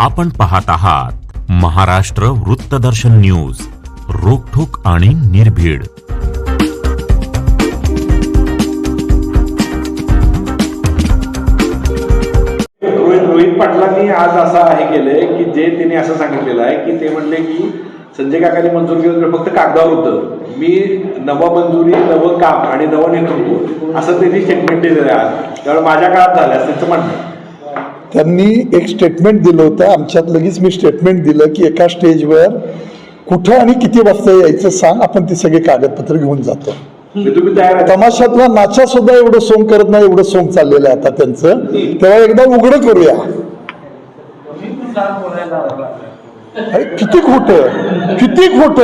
आपण पाहत आहात महाराष्ट्र वृत्तदर्शन न्यूज रोखोक आणि निर्भीड. रोहित रोहित पाटलांनी आज असं आहे केलंय की जे त्यांनी असं सांगितलेलं आहे की ते म्हणले की संजय काकाने मंजूर केलं फक्त कागदावर होतं. मी नवं मंजुरी नवं काम आणि नवं नेतृत्व असं त्यांनी स्टेटमेंट दिलेलं आहे आज. त्यामुळे माझ्या काळात झालं असं त्यांचं म्हणणं त्यांनी एक स्टेटमेंट दिलं होतं. आमच्यात लगेच मी स्टेटमेंट दिलं की एका स्टेजवर कुठं आणि किती वाजता यायचं सांग. आपण ती सगळी कागदपत्र घेऊन जातो. म्हणजे तमाशातला नाचा सुद्धा एवढं सोंग करत नाही एवढं सोंग चाललेलं आहे आता त्यांचं. तेव्हा एकदा उघडं करूया. अरे किती खोट. किती खोट.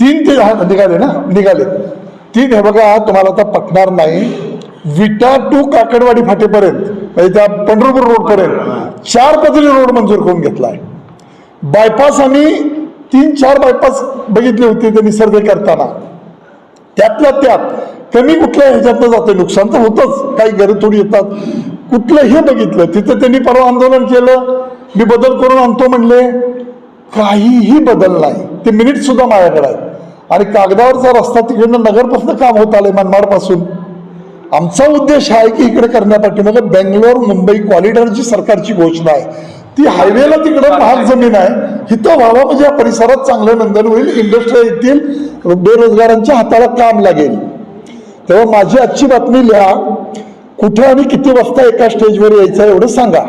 तीन ते निघाले ना? निघाले. तीन हे बघा तुम्हाला आता पटणार नाही. विटा टू काकडवाडी फाटेपर्यंत म्हणजे त्या पंढरपूर रोड पर्यंत चार पदरी रोड मंजूर करून घेतलाय. बायपास आम्ही तीन चार बायपास बघितले होते त्यांनी सर्वे करताना. त्यातल्या त्यात कमी कुठल्या ह्याच्यातनं जातं नुकसान तर होतंच. काही घरं थोडी येतात. कुठलंही बघितलं तिथं त्यांनी परवा आंदोलन केलं. मी बदल करून आणतो म्हणले. काहीही बदल नाही. ते मिनिट सुद्धा माझ्याकडे आहेत. आणि कागदावरचा रस्ता तिकडनं नगरपासून काम होत आलंय मनमाडपासून. आमचा उद्देश आहे की इकडे करण्यापाठी म्हणजे बेंगलोर मुंबई कॉरिडॉरची सरकारची घोषणा आहे. ती हायवेला तिकडं महाग जमीन आहे. इथं व्हावा म्हणजे या परिसरात चांगलं नंदन होईल इंडस्ट्री येतील बेरोजगारांच्या हाताला काम लागेल. तेव्हा माझी आजची बातमी लिहा कुठं आणि किती वाजता एका स्टेजवर यायचं एवढं सांगा.